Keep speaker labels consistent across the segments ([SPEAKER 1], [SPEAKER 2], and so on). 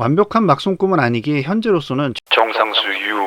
[SPEAKER 1] 완벽한 막손꿈은 아니기에 현재로서는
[SPEAKER 2] 정상수 유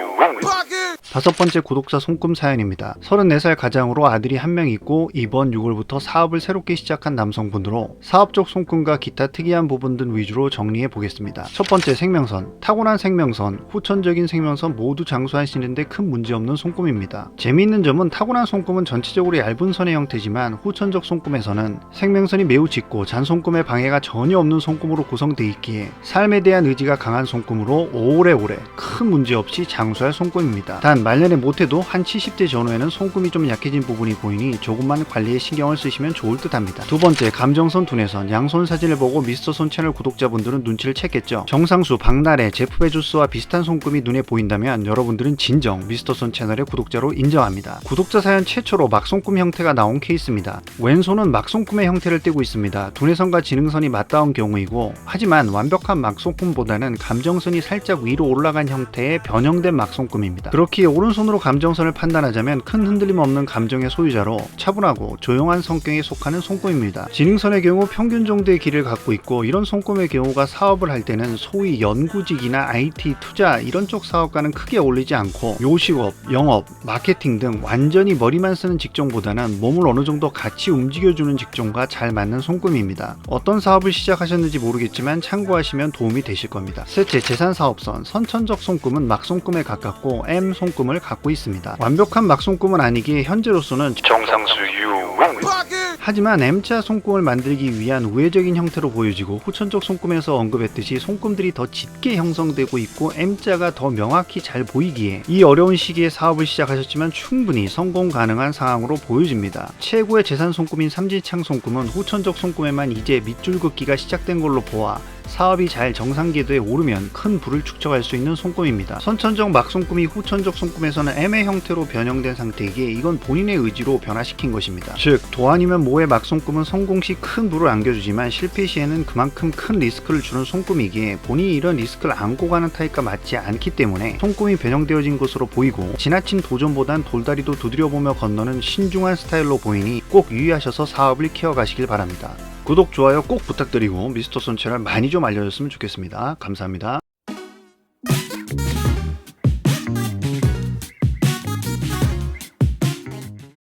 [SPEAKER 1] 다섯 번째 구독자 손꿈 사연입니다. 34살 가장으로 아들이 한 명 있고 이번 6월부터 사업을 새롭게 시작한 남성분으로 사업 적 손꿈과 기타 특이한 부분들 위주로 정리해 보겠습니다. 첫 번째 생명선. 타고난 생명선, 후천적인 생명선 모두 장수하시는데 큰 문제 없는 손꿈입니다. 재미있는 점은 타고난 손꿈은 전체적으로 얇은 선의 형태지만 후천적 손꿈에서는 생명선이 매우 짙고 잔손꿈의 방해가 전혀 없는 손꿈으로 구성되어 있기에 삶에 대한 의지가 강한 손꿈으로 오래오래 큰 문제 없이 장수할 손꿈입니다. 단 말년에 못해도 한 70대 전후에는 손꿈이 좀 약해진 부분이 보이니 조금만 관리에 신경을 쓰시면 좋을 듯 합니다. 두 번째 감정선 두뇌선 양손 사진을 보고 미스터 손 채널 구독자분들은 눈치를 챘겠죠. 정상수, 박나래, 제프 베조스와 비슷한 손금이 눈에 보인다면 여러분들은 진정 미스터 손 채널의 구독자로 인정합니다. 구독자 사연 최초로 막손금 형태가 나온 케이스입니다. 왼손은 막손금의 형태를 띠고 있습니다. 두뇌선과 지능선이 맞닿은 경우이고 하지만 완벽한 막손금보다는 감정선이 살짝 위로 올라간 형태의 변형된 막손금입니다. 그렇기에 오른손으로 감정선을 판단하자면 큰 흔들림 없는 감정의 소유자로 차분하고 조용한 성격에 속하는 손금입니다. 지능선의 경우 평균 정도의 길을 갖고 있고 이런 손금의 경우가 사업을 할 때는 소위 연구직이나 IT 투자 이런 쪽 사업과는 크게 어울리지 않고 요식업, 영업, 마케팅 등 완전히 머리만 쓰는 직종보다는 몸을 어느 정도 같이 움직여주는 직종과 잘 맞는 손금입니다. 어떤 사업을 시작하셨는지 모르겠지만 참고하시면 도움이 되실 겁니다. 셋째, 재산사업선. 선천적 손금은 막손금에 가깝고 M 손금 을 갖고 있습니다. 완벽한 막손금은 아니기에 현재로서는
[SPEAKER 2] 정상수 유
[SPEAKER 1] 하지만 M자 손금을 만들기 위한 우회적인 형태로 보여지고 후천적 손금에서 언급했듯이 손금들이 더 짙게 형성되고 있고 M자가 더 명확히 잘 보이기에 이 어려운 시기에 사업을 시작하셨지만 충분히 성공 가능한 상황으로 보여집니다. 최고의 재산 손금인 삼지창 손금은 후천적 손금에만 이제 밑줄 긋기가 시작된 걸로 보아 사업이 잘 정상 궤도에 오르면 큰 부를 축적할 수 있는 손금입니다. 선천적 막손금이 후천적 손금에서는 M의 형태로 변형된 상태이기에 이건 본인의 의지로 변화시킨 것입니다. 즉, 도 아니면 모의 막손금은 성공 시 큰 부를 안겨주지만 실패 시에는 그만큼 큰 리스크를 주는 손금이기에 본인이 이런 리스크를 안고 가는 타입과 맞지 않기 때문에 손금이 변형되어진 것으로 보이고 지나친 도전보단 돌다리도 두드려보며 건너는 신중한 스타일로 보이니 꼭 유의하셔서 사업을 키워가시길 바랍니다. 구독, 좋아요 꼭 부탁드리고 미스터 손 채널 많이 좀 알려줬으면 좋겠습니다. 감사합니다.